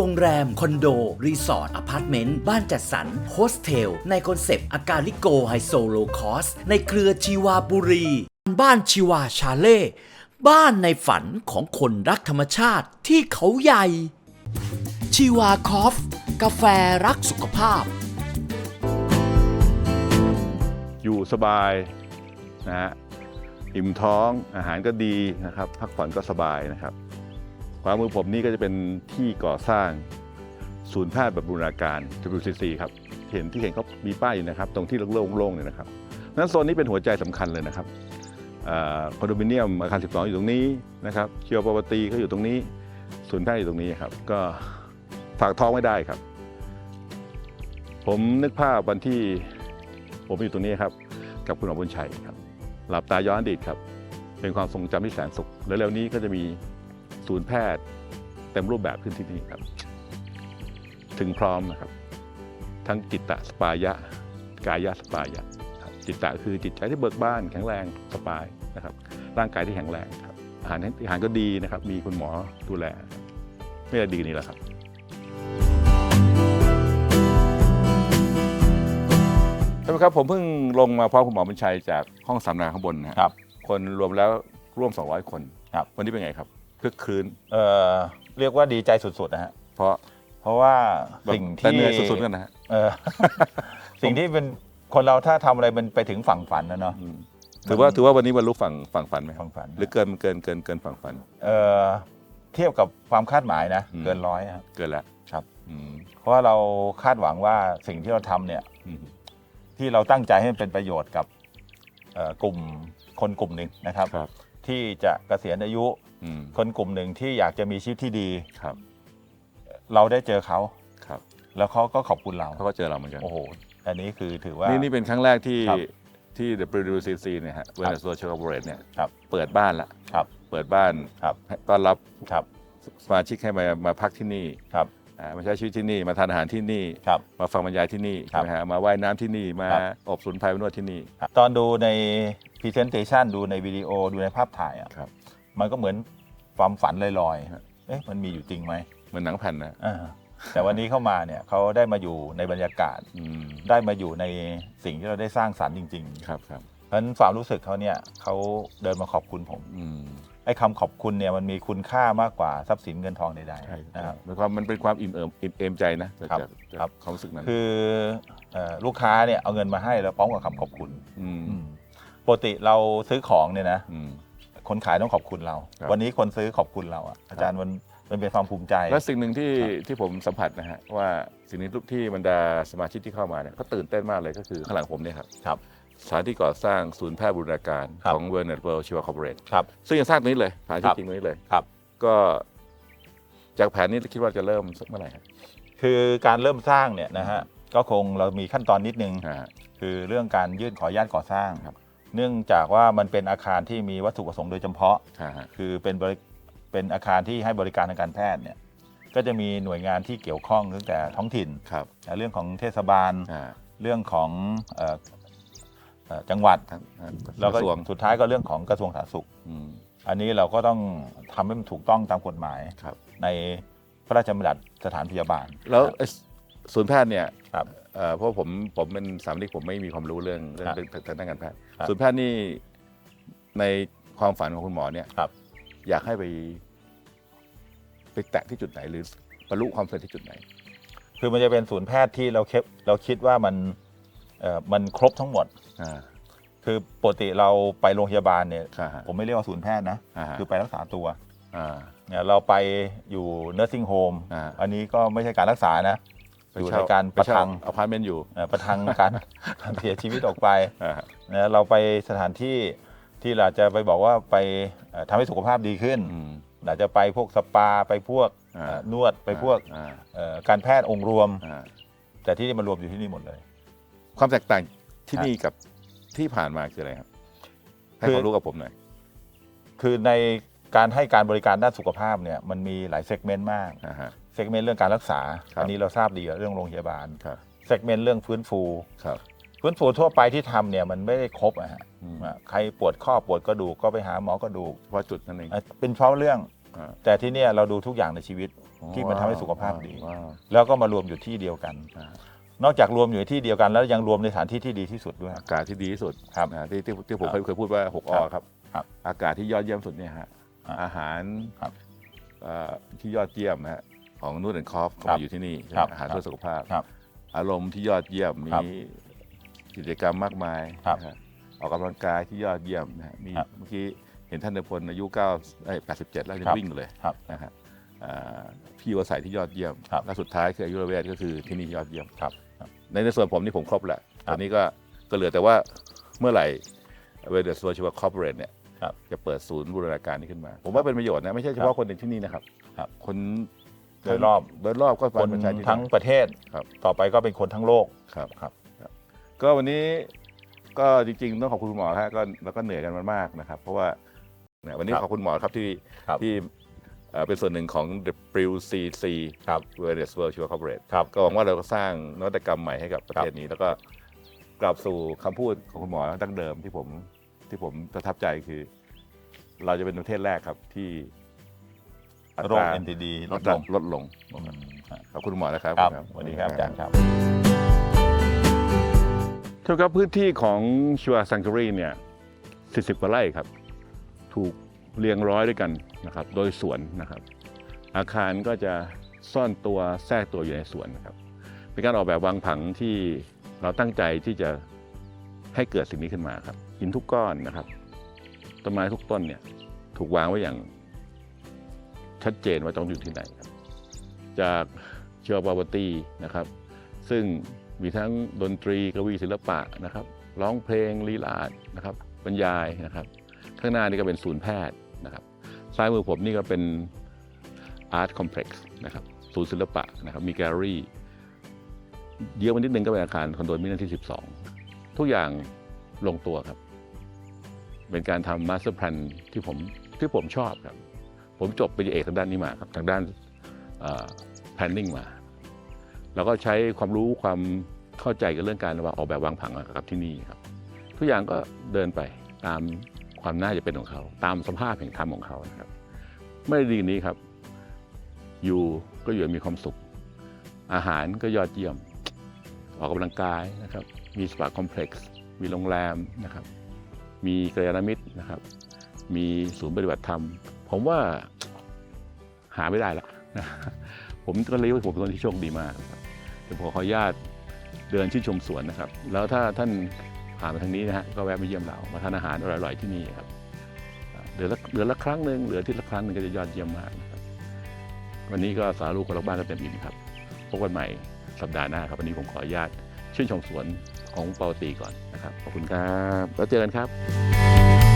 โรงแรม คอนโด รีสอร์ทอพาร์ตเมนต์ บ้านจัดสรรโฮสเทล ในคอนเซปต์ อาการลิโกไฮโซโลคอส ในเครือชีวาบุรี บ้านชีวาชาเล่ บ้านในฝันของคนรักธรรมชาติที่เขาใหญ่ ชีวาคอฟ กาแฟรักสุขภาพ อยู่สบายนะฮะอิ่มท้องอาหารก็ดีนะครับ พักผ่อนก็สบายนะครับ ขวามือผมนี่ก็จะเป็นที่ก่อสร้างศูนย์แพทย์แบบบูรณาการ WCC ครับ เห็นที่เห็นเขามีป้ายอยู่นะครับ ตรงที่โล่งๆเนี่ยนะครับนั้นโซนนี้เป็นหัวใจสำคัญเลยนะครับคอนโดมิเนียมอาคาร 12 อยู่ตรงนี้นะครับเชียวปวตีก็อยู่ตรงนี้ศูนย์แพทย์อยู่ตรงนี้ครับ ก็ฝากท้องไม่ได้ครับ ผมนึกภาพวันที่ผมอยู่ตรงนี้ครับ กับคุณหมอบุญชัยครับ หลับตาย้อนอดีตครับ เป็นความทรงจำที่แสนสุข แล้วเร็วนี้ก็จะมี ศูนย์แพทย์เต็มรูปแบบขึ้นที่นี่ครับ ถึงพร้อมนะครับ ทั้งจิตตสปายะ กายะสปายะครับจิตตะคือจิตใจที่เบิกบานแข็งแรงสปายนะครับ ร่างกายที่แข็งแรงครับอาหารอาหารก็ดีนะครับ มีคุณหมอดูแลไม่ได้ดีกว่านี้แล้วครับท่านผู้ชมครับผมเพิ่งลงมาพร้อมคุณหมอบุญชัยจากห้องสัมมนาข้างบนนะฮะครับ คนรวมแล้วร่วม 200 คนครับวันนี้เป็นไงครับ คึกคืนเอ่อเรียกว่าดีใจสุดๆนะฮะเพราะเพราะว่าแบบสิ่งแต่ที่เหนื่อยสุดๆกันนะฮะเออ สิ่งที่เป็นคนเราถ้าทำอะไรมันไปถึงฝั่งฝันนะเนาะอืมถือว่าถือว่าวันนี้บรรลุฝั่งฝั่งฝันไหมครับฝั่งฝันหรือเกินเกินเกินเกินฝั่งฝัน เอ่อเทียบกับความคาดหมายนะอืม เกินร้อยครับ เกินแล้วครับ อืมเพราะว่าเราคาดหวังว่าสิ่งที่เราทำเนี่ย อืม ที่เราตั้งใจให้มันเป็นประโยชน์กับเอ่อกลุ่มคนกลุ่มหนึ่งนะครับ ครับ ที่จะเกษียณอายุ อืมคนกลุ่มหนึ่งที่อยากจะมีชีวิตที่ดี ครับเราได้เจอเขา ครับแล้วเขาก็ขอบคุณเรา เขาก็เจอเราเหมือนกัน โอ้โห อันนี้คือถือว่า นี่นี่เป็นครั้งแรกที่ครับที่ WCC เนี่ยฮะเวลาโซเชียลคอร์ปอเรทเนี่ยครับเปิดบ้านละครับเปิดบ้านครับ ให้ต้อนรับครับ สมาชิกให้มามาพักที่นี่ ครับ อ่ามาใช้ชีวิตที่นี่มาทานอาหารที่นี่ ครับ มาฟังบรรยายที่นี่ครัใช่บไหมฮะมาว่ายน้ำที่นี่มาครับอบสมุนไพรนวดที่นี่ ตอนดูใน Presentation ดูในวิดีโอดูในภาพถ่ายอะครับ มันก็เหมือนความฝันลอยฮะๆเอ๊ะมันมีอยู่จริงไหมเหมือนหนังแผ่นนะอ่าแต่วันนี้เข้ามาเนี่ยเขาได้มาอยู่ในบรรยากาศ อืมได้มาอยู่ในสิ่งที่เราได้สร้างสรรค์จริง ๆ ครับครับเพราะฉะนั้นความรู้สึกเขาเนี่ยเขาเดินมาขอบคุณผม อืม ไอ้คำขอบคุณเนี่ยมันมีคุณค่ามากกว่าทรัพย์สินเงินทองใดใช่ๆนะครับมันความมันเป็นความอิ่มเอิมอิ่มเอมใจนะจากครับจากจากครับ ความรู้สึกนั้นคือเอ่อลูกค้าเนี่ยเอาเงินมาให้แล้วพร้อมกับคำขอบคุณมปกติเราซื้อของเนี่ยนะอืม คนขายต้องขอบคุณเรา ครับ วันนี้คนซื้อขอบคุณเราอะอาจารย์มันมันเป็นความภูมิใจ และสิ่งหนึ่งที่ครับที่ผมสัมผัสนะฮะว่าสิ่งนี้ทุกที่บรรดาสมาชิกที่เข้ามาเนี่ยก็ตื่นเต้นมากเลยก็คือข้างหลังผมเนี่ยครับครับ สถานที่ก่อสร้างศูนย์แพทย์บูรณาการครับ ของเวอร์เน็ตเวิลด์ชีวาคอร์ปอเรทครับ ซึ่งยังสร้างตรงนี้เลยสถานครัที่บจริงตรงนี้เลยครับ ก็จากแผนนี้คิดว่าจะเริ่มสักเมื่อไหร่ครับ คือการเริ่มสร้างเนี่ยนะฮะก็คงเรามีขั้นตอนนิดนึงอ่าคือเรื่องการยื่นขออนุญาตก่อสร้าง ครับ เนื่องจากว่ามันเป็นอาคารที่มีวัตถุประสงค์โดยเฉพาะ อ่าฮะ คือเป็นบริเป็นอาคารที่ให้บริการทางการแพทย์เนี่ยก็จะมีหน่วยงานที่เกี่ยวข้องตั้งแต่ท้องถิ่นครับเรื่องของเทศบาล อ่า เรื่องของเอ่อเอ่อ จังหวัดทั้งอ่าแล้วก็กระทรวงสุดท้ายก็เรื่องของกระทรวงสาธารณสุขอืมอันนี้เราก็ต้องทำให้มันถูกต้องตามกฎหมายครับในพระราชบัญญัติสถานพยาบาล แล้วไอ้ศูนย์แพทย์เนี่ยครับเอ่อเพราะผมผมเป็นสามนิกผมไม่มีความรู้เรื่องเรื่องครับเรื่องทางด้านการแพทย์ครับศูนย์แพทย์นี่ในความฝันของคุณหมอเนี่ยครับอยากให้ไป ไปแตะที่จุดไหนหรือบรรลุความสำเร็จที่จุดไหน คือมันจะเป็นศูนย์แพทย์ที่เราคิดเราคิดว่ามัน เอ่อมันครบทั้งหมด อ่า คือปกติเราไปโรงพยาบาลเนี่ย อ่าฮะผมไม่เรียกว่าศูนย์แพทย์นะ อ่าฮะคือไปรักษาตัวอ่าเนี่ยเราไปอยู่ nursing home อ่าอันนี้ก็ไม่ใช่การรักษานะไปอยู่เช่ในการไปประเช่ทัง อพาร์ตเมนต์อยู่เอ่อประทังการ การเสียชีวิตออกไปอ่าฮะนะเราไปสถานที่ที่เราจะไปบอกว่าไปเอ่อทำให้สุขภาพดีขึ้นอืม อาจจะไปพวกสปาไปพวกอ่า เอ่อนวดไปพวกอ่าเอ่อการแพทย์องค์รวม อ่าแต่ที่นี่มันรวมอยู่ที่นี่หมดเลย ความแตกต่างที่ครับนี่กับที่ผ่านมาคืออะไรครับให้คือความรู้กับผมหน่อย คือในการให้การบริการด้านสุขภาพเนี่ยมันมีหลายเซกเมนต์มากอ่าฮะเซกเมนต์เรื่องการรักษาครับอันนี้เราทราบดีอยู่เรื่องโรงพยาบาลครับเซกเมนต์เรื่องฟื้นฟูครับฟื้นฟูทั่วไปที่ทำเนี่ยมันไม่ได้ครบอะฮะอืมอะใครปวดข้อปวดกระดูกก็ไปหาหมอกระดูกเพราะจุดนั่นเองอะเป็นเพราะเรื่องอ่าแต่ที่เนี่ยเราดูทุกอย่างในชีวิตที่มันทำให้สุขภาพดีว้าวแล้วก็มารวมอยู่ที่เดียวกันอ่า นอกจากรวมอยู่ในที่เดียวกันแล้วยังรวมในสถานที่ที่ดีที่สุดด้วย อากาศที่ดีที่สุดครับนะที่ที่ที่ผมครับเคยเคยพูดว่าหกอครับครับ ครับอากาศที่ยอดเยี่ยมสุดเนี่ยฮะอ่าอาหารครับเอ่อที่ยอดเยี่ยมฮะของนูนแอนคอฟก็ครัมาบอยู่ที่นี่ใช่ไหมครับอาหารครับเพื่อสุขภาพ ครับอารมณ์ที่ยอดเยี่ยมครับมีกิจกรรมมากมายครับนะฮะออกกำลังกายที่ยอดเยี่ยมนะฮะมีครับเมื่อกี้เห็นท่านนพลอายุ9เอ้ย87 แล้วยังครับวิ่งอยู่เลยครับนะฮะอ่าพี่วสัยที่ยอดเยี่ยมครับและสุดท้ายคืออายุรเวทก็คือที่นี่ยอดเยี่ยมครับครับ ในในส่วนผมนี่ผมครบแหละครัตบอนนี้ก็ก็เหลือแต่ว่าเมื่อไหร่เวเดสโซชิวคอร์ปอเรทเนี่ยครับจะเปิดศูนย์บูรณาการนี้ขึ้นมา ผมว่าเป็นประโยชน์นะ ไม่ใช่เฉพาะคนในที่นี่นะครับ ครับคนโดยรอบโดยรอบก็คนมาใช้ที่ทั้งประเทศครับต่อไปก็เป็นคนทั้งโลกครับครับครับ ก็วันนี้ก็จริงๆ ต้องขอบคุณคุณหมอฮะก็เราก็เหนื่อยกันมากๆนะครับ เพราะว่าเนี่ยวันนี้ครับขอบคุณหมอครับที่ครับที่ เอ่อเป็นส่วนหนึ่งของ WCC ครับ w e l n e s World Sugar Corporate ครับ ก็หวังว่าเราก็สร้างนวัตกรรมใหม่ให้กับประครับเทศนี้ แล้วก็กลับสู่คำพูดของคุณหมอดั้งเดิมที่ผมที่ผมประทับใจคือ เราจะเป็นประเทศแรกครับที่อัโรตครา NTD ลลดดลลงงลดลงอืมครับขอบคุณหมอนะครับครับขอบสณวัสดีครับอาจารย์ครับท่านครับพื้นที่ของชัวซัง t ารีเนี่ย40กว่าไร่ครับ ถูก เรียงร้อยด้วยกันนะครับ โดยสวนนะครับ อาคารก็จะซ่อนตัวแทรกตัวอยู่ในสวนนะครับ เป็นการออกแบบวางผังที่เราตั้งใจที่จะให้เกิดสิ่งนี้ขึ้นมาครับหินทุกก้อนนะครับต้นไม้ทุกต้นเนี่ยถูกวางไว้อย่างชัดเจนว่าต้องอยู่ที่ไหนครับ จากเชียวปาวตีนะครับ ซึ่งมีทั้งดนตรีกวีศิลปะนะครับ ร้องเพลงลีลาดนะครับบรรยายนะครับ ข้างหน้านี่ก็เป็นศูนย์แพทย์ นะครับซ้ายมือผมนี่ก็เป็นอาร์ตคอมเพล็กซ์นะครับศูนย์ศิลปะนะครับมีแกลเลอรี่เยอะมานิดนึงก็เป็นอาคารคอนโดมิเนียมที่ 12 ทุกอย่างลงตัวครับ เป็นการทำมาสเตอร์แพลนที่ผมที่ผมชอบครับ ผมจบปริญญาเอกทางด้านนี้มาครับทางด้านแพลนนิ่งมา แล้วก็ใช้ความรู้ความเข้าใจกับเรื่องการวาออกแบบวางผังอะครับที่นี่ครับ ทุกอย่างก็เดินไปตาม ความน่าจะเป็นของเขา ตามสภาพแห่งธรรมของเขานะครับ ไม่ดีนี้ครับ อยู่ก็อยู่มีความสุข อาหารก็ยอดเยี่ยม ออกกำลังกายนะครับ มีสปาคอมเพล็กซ์มีโรงแรมนะครับ มีกัลยาณมิตรนะครับ มีศูนย์ปฏิบัติธรรม ผมว่าหาไม่ได้ละนะผมก็เลยว่าผมเป็นคนที่โชคดีมากครับเดี๋ยวผมขออนุญาตเดินชื่นชมสวนนะครับ แล้วถ้าท่าน ผ่านมาทางนี้นะฮะก็แวะมาเยี่ยมเรามาทานอาหารอร่อยๆที่นี่ครับเดือนละเดือนละครั้งหนึ่งหลือที่ละครั้งหนึ่งก็จะยอดเยี่ยมมากครับวันนี้ก็สารูกคนรักบ้านก็เต็มอิ่มครับพบกันใหม่สัปดาห์หน้าครับวันนี้ผมขออนุญาตชื่นชมสวนของเปาตีก่อนนะครับขอบคุณครับแล้วเจอกันครับ